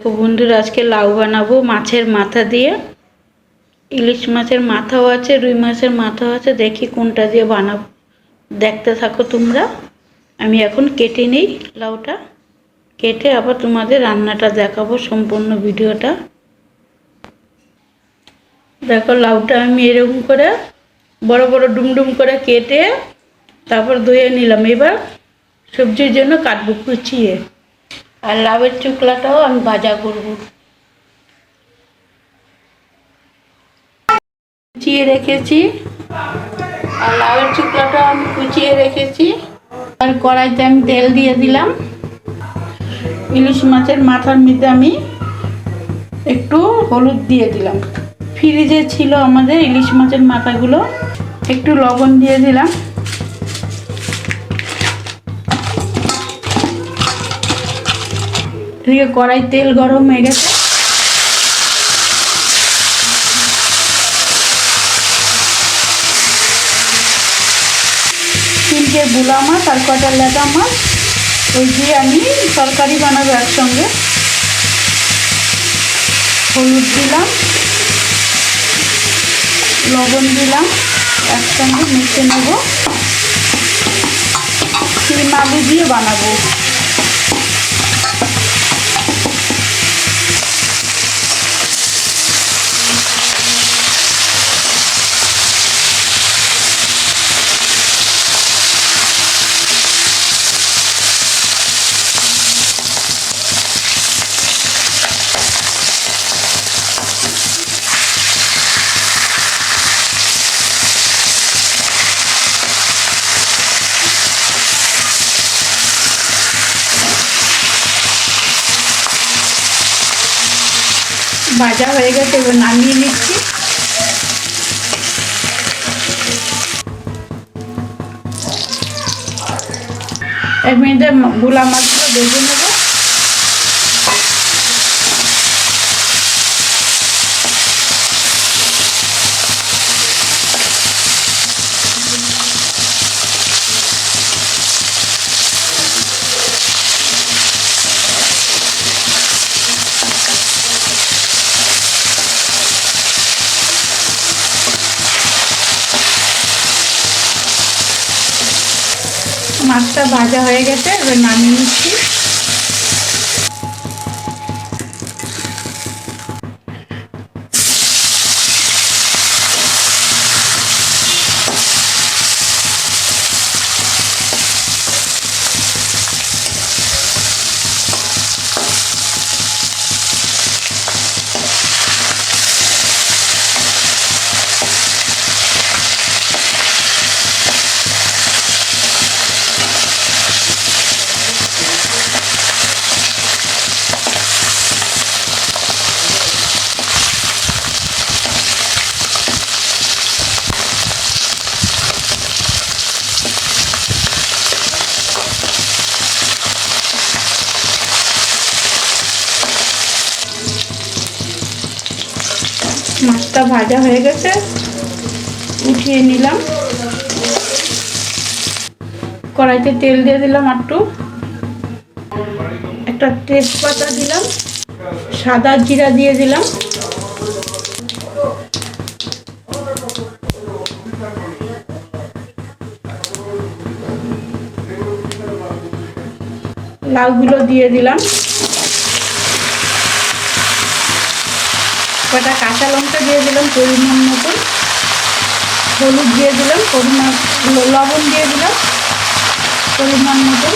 তো বন্ধুরা, আজকে লাউ বানাবো মাছের মাথা দিয়ে। ইলিশ মাছের মাথাও আছে, রুই মাছের মাথাও আছে, দেখি কোনটা দিয়ে বানাবো। দেখতে থাকো তোমরা। আমি এখন কেটে নিই লাউটা। কেটে আবার তোমাদের রান্নাটা দেখাবো সম্পূর্ণ ভিডিওটা। দেখো লাউটা আমি এরকম করে বড় বড় ডুমডুম করে কেটে তারপর ধুয়ে নিলাম। এবার সবজির জন্য কাটবো কুচিয়ে। আর লাউয়ের চুকলাটাও আমি ভাজা করব। কুচিয়ে রেখেছি। আর লাউয়ের চুকলাটাও আমি কুচিয়ে রেখেছি। আর কড়াইতে আমি তেল দিয়ে দিলাম। ইলিশ মাছের মাথার মধ্যে আমি একটু হলুদ দিয়ে দিলাম। ফ্রিজে ছিল আমাদের ইলিশ মাছের মাথাগুলো। একটু লবণ দিয়ে দিলাম। এদিকে কড়াই তেল গরম হয়ে গেছে। তিনটে বুলা মাছ আর কটা লেটা মাছ, ওই দিয়ে আমি তরকারি বানাবো একসঙ্গে। হলুদ দিলাম, লবণ দিলাম, একসঙ্গে মিশে নেব। শিম আলু দিয়ে বানাবো। ভাজা হয়ে গেছে এবার নামিয়ে নিচ্ছি। এক মিনিটে গুলা মাছগুলো ভেজে মাছটা ভাজা হয়ে গেছে এবার নামিয়ে নিচ্ছি। ভাজা হয়ে গেছে। উঠিয়ে নিলাম। কড়াইতে তেল দিয়ে দিলাম একটু একটা তেজপাতা দিলাম। সাদা জিরা দিয়ে দিলাম। লাউগুলো দিয়ে দিলাম। কটা কাঁচা লঙ্কা দিয়ে দিলাম, পরিমাণ মতন। হলুদ দিয়ে দিলাম, পরিমাণ লবণ দিয়ে দিলাম, পরিমাণ মতন।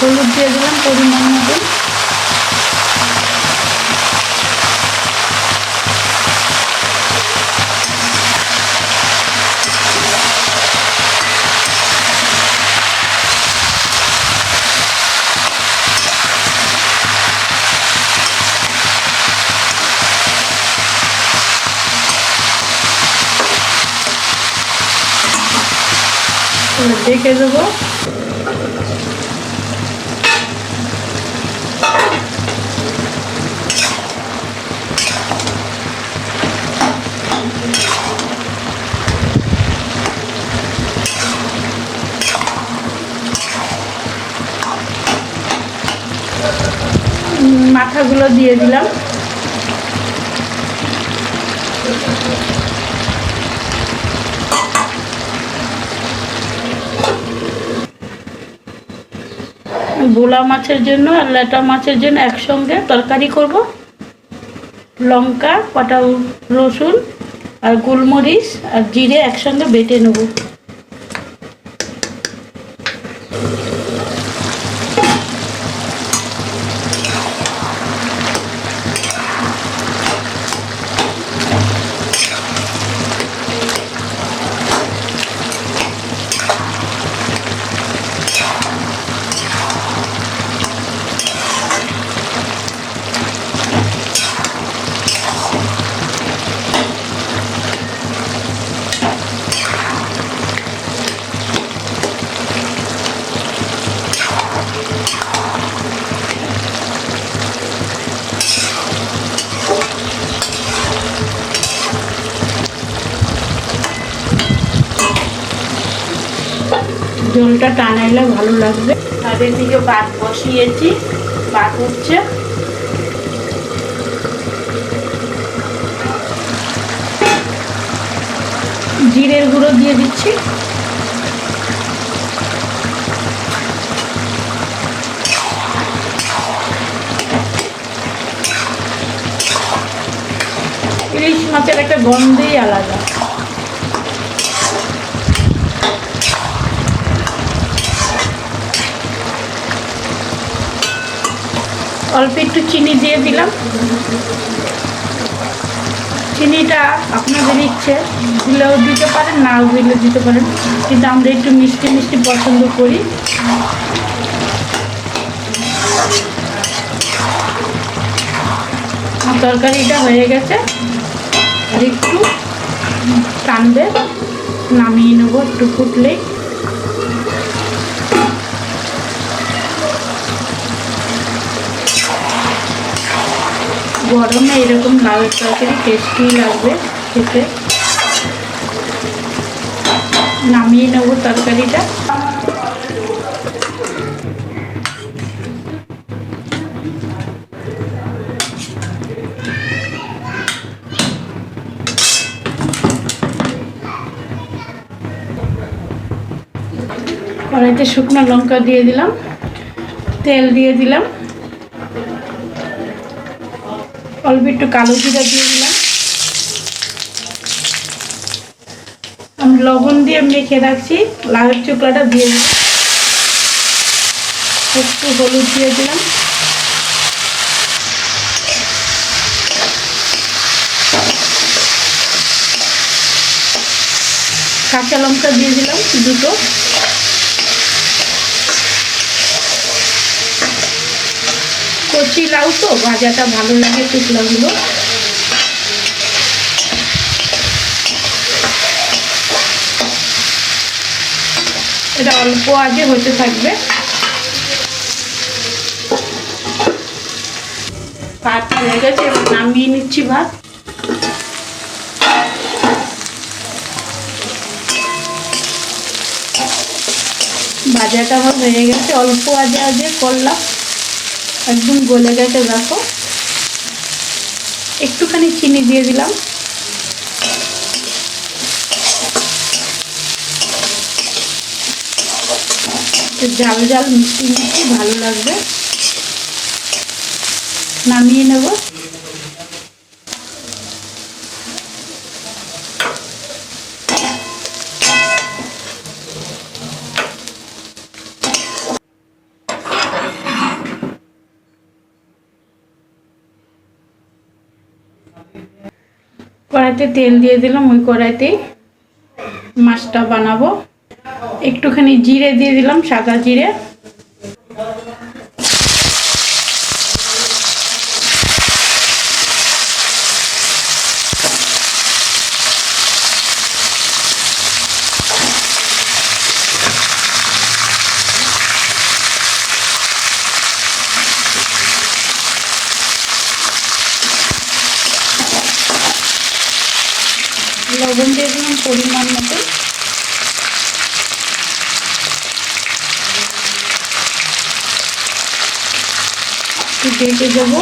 হলুদ দিয়ে দিলাম, পরিমাণ মতন। রেখে দেব। মাথাগুলো দিয়ে দিলাম। বোলা মাছের জন্য আর লেটা মাছের জন্য একসঙ্গে তরকারি করব। লঙ্কা কটা রসুন আর গোলমরিচ আর জিরে একসঙ্গে বেটে নেব। জলটা টানাইলে ভালো লাগবে। আর দিকে ভাত বসিয়েছি ভাত উঠছে জিরের গুঁড়ো দিয়ে দিচ্ছি। ইলিশ মাছের একটা গন্ধই আলাদা। অল্প একটু চিনি দিয়ে দিলাম। চিনিটা আপনাদের ইচ্ছে, দিলেও দিতে পারেন, নাও দিলে দিতে পারেন। কিন্তু আমরা একটু মিষ্টি মিষ্টি পছন্দ করি। তরকারিটা হয়ে গেছে। আর একটু টানবে, নামিয়ে নেব একটু ফুটলেই। গরমে এরকম লাউয়ের তরকারি টেস্টি লাগবে খেতে। নামিয়ে নেব তরকারিটা। কড়াইতে শুকনো লঙ্কা দিয়ে দিলাম, তেল দিয়ে দিলাম। অল্প একটু কালো জিরা দিয়ে দিলাম। আমি লবণ দিয়ে মেখে রাখছি লাউয়ের চোকলাটা দিয়ে দিলাম। একটু হলুদ দিয়ে দিলাম। কাঁচা লঙ্কা দিয়ে দিলাম দুটো। কচি লাউ তো, ভাজাটা ভালো লাগে টুকলাগুলো এটা অল্প আগে হতে থাকবে। ভাত হয়ে গেছে, এবার নামিয়ে নিচ্ছি ভাত। ভাজাটা আমার হয়ে গেছে, অল্প আজে আজে করলাম। একদম গলে গেছে, দেখো। একটুখানি চিনি দিয়ে দিলাম। জাল জাল মিষ্টি মিষ্টি, ভালো লাগবে। নামিয়ে নেব। কড়াইতে তেল দিয়ে দিলাম ওই কড়াইতেই মাছটা বানাবো। একটুখানি জিরে দিয়ে দিলাম সাদা জিরে লবণ দিয়ে দিলাম পরিমাণ মতো একটু ঢেকে দেবো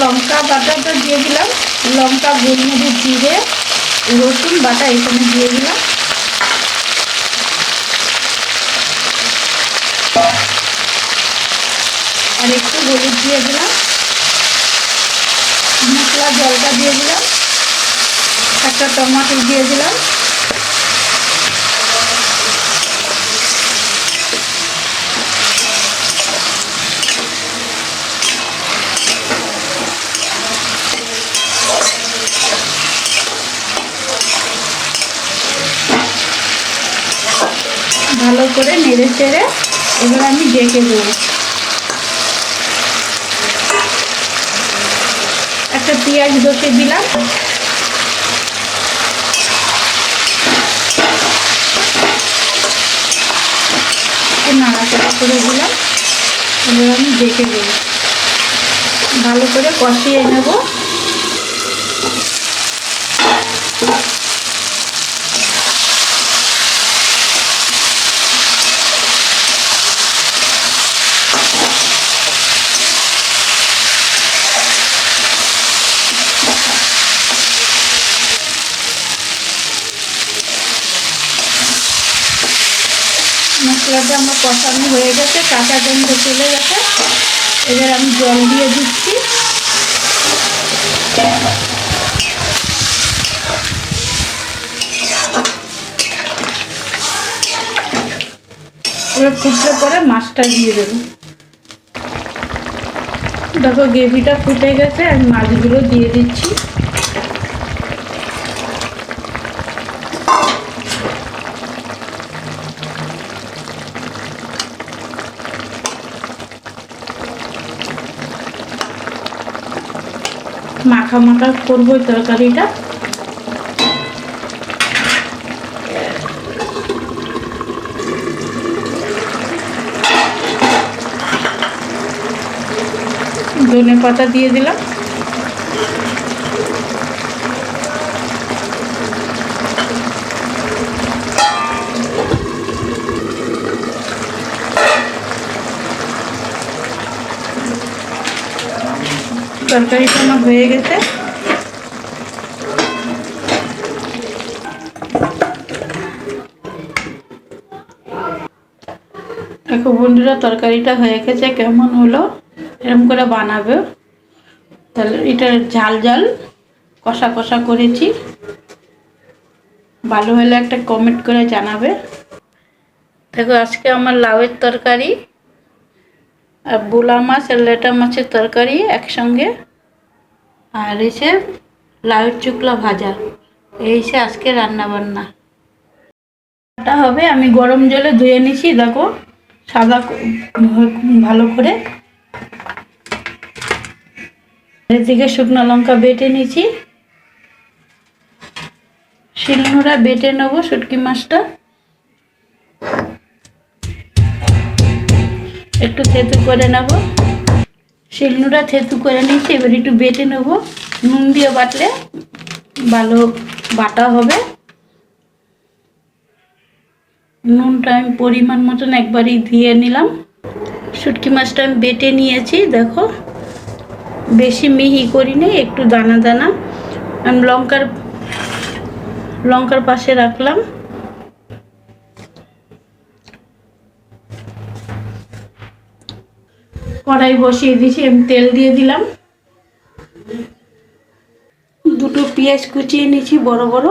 লঙ্কা বাটাটা দিয়ে দিলাম। লঙ্কা গোলমরিচ জিরে, রসুন বাটা এখানে দিয়ে দিলাম। আর একটু হলুদ দিয়ে দিলাম। মশলা জলটা দিয়ে দিলাম। একটা টমাটো দিয়ে দিলাম ভালো করে নেড়ে চেড়ে এবার আমি ডেকে দেবো। একটা পেঁয়াজ বসে দিলাম। নাড়াচাড়া করে দিলাম। এবার আমি ডেকে দেব। ভালো করে কষিয়ে নেব। মশলাটা আমার কষানো হয়ে গেছে, কাঁচা গন্ধ চলে গেছে। এবার আমি জল দিয়ে দিচ্ছি। ফুটলে পরে মাছটা দিয়ে দেবো। দেখো গ্রেভিটা ফুটে গেছে, আমি মাছগুলো দিয়ে দিচ্ছি। মাখা মাখা করব তরকারিটা। ধনে পাতা দিয়ে দিলাম। তরকারিটা আমার হয়ে গেছে। দেখো বন্ধুরা, তরকারিটা হয়ে গেছে, কেমন হলো? এরকম করে বানাবে। তাহলে এটা ঝাল ঝাল, কষা কষা করেছি। ভালো হলে একটা কমেন্ট করে জানাবে। দেখো, আজকে আমার লাউয়ের তরকারি আর বোলা মাছ আর লেটা মাছের তরকারি একসঙ্গে। আর এসে লাউয়ের চুকলা ভাজা, এই সে আজকে রান্না বান্না হবে, আমি গরম জলে ধুয়ে নিছি, দেখো, সাদা ভালো করে। এদিকে শুকনো লঙ্কা বেটে নিয়েছি শিলনোড়া বেটে নেব শুটকি মাছটা। একটু থেতু করে নেব। শিলনোড়া থেতু করে নিয়েছি, এবার একটু বেটে নেব। নুন দিয়ে বাটলে ভালো বাটা হবে। নুনটা আমি পরিমাণ মতন একবারই দিয়ে নিলাম। শুটকি মাছটা আমি বেটে নিয়েছি, দেখো। বেশি মিহি করিনি, একটু দানা দানা। আমি লঙ্কার লঙ্কার পাশে রাখলাম। কড়াই বসিয়ে দিয়েছি, আমি তেল দিয়ে দিলাম। দুটো পেঁয়াজ কুচিয়ে নিয়েছি, বড় বড়।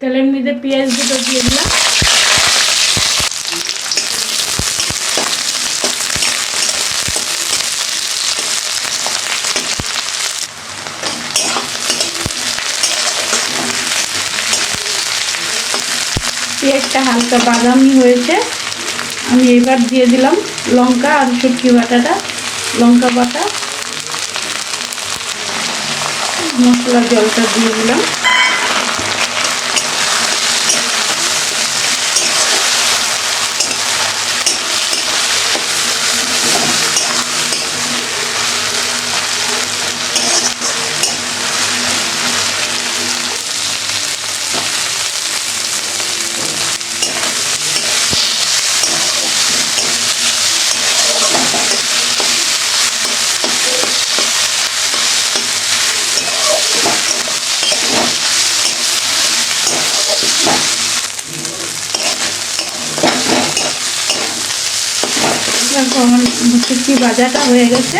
তেলের মধ্যে পেঁয়াজ দুটো দিয়ে দিলাম। পেঁয়াজটা হালকা বাদামি হয়েছে। আমি এবার দিয়ে দিলাম লঙ্কা আর শুটকি বাটাটা। লঙ্কা বাটা মশলা জলটা দিয়ে দিলাম। আমার ভাজাটা হয়ে গেছে।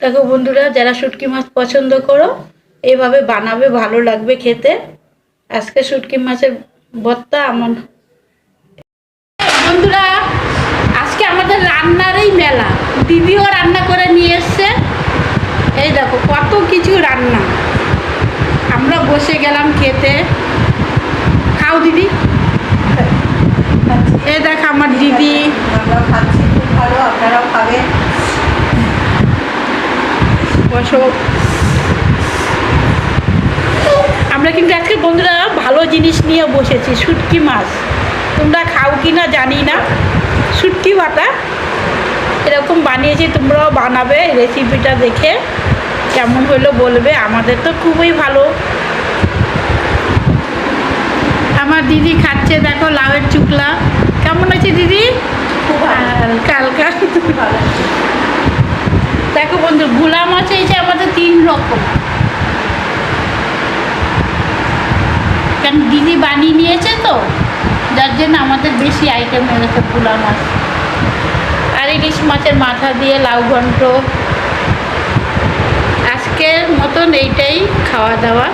দেখো বন্ধুরা, যারা শুটকি মাছ পছন্দ করো এইভাবে বানাবে, ভালো লাগবে খেতে। আজকে শুটকি মাছের ভর্তা আমার বন্ধুরা রান্নারই মেলা। দিদিও রান্না করে নিয়ে এসছে। এই দেখো কত কিছু রান্না। আমরা বসে গেলাম খেতে। খাও দিদি। এই দেখ আমার দিদি। আমরা ভালো আপনারাও খাবেন। বসো। আমরা কিন্তু আজকে বন্ধুরা ভালো জিনিস নিয়ে বসেছি শুটকি মাছ। তোমরা খাও কি না জানি না। শুটকি বাটা। এরকম বানিয়েছি তোমরাও বানাবে রেসিপিটা দেখে। কেমন হলো বলবে আমাদের তো খুবই ভালো। আমার দিদি খাচ্ছে দেখো লাউয়ের চুকলা। কেমন আছে দিদি? ভালো। দেখো বন্ধু গুলা মাছ এই যে আমাদের তিন রকম। কারণ দিদি বানিয়ে নিয়েছে তো। যার জন্য আমাদের বেশি আইটেম হয়ে গেছে পোলা মাছ। আর ইলিশ মাছের মাথা দিয়ে লাউ ঘন্ট। আজকের মতন এইটাই খাওয়া দাওয়া।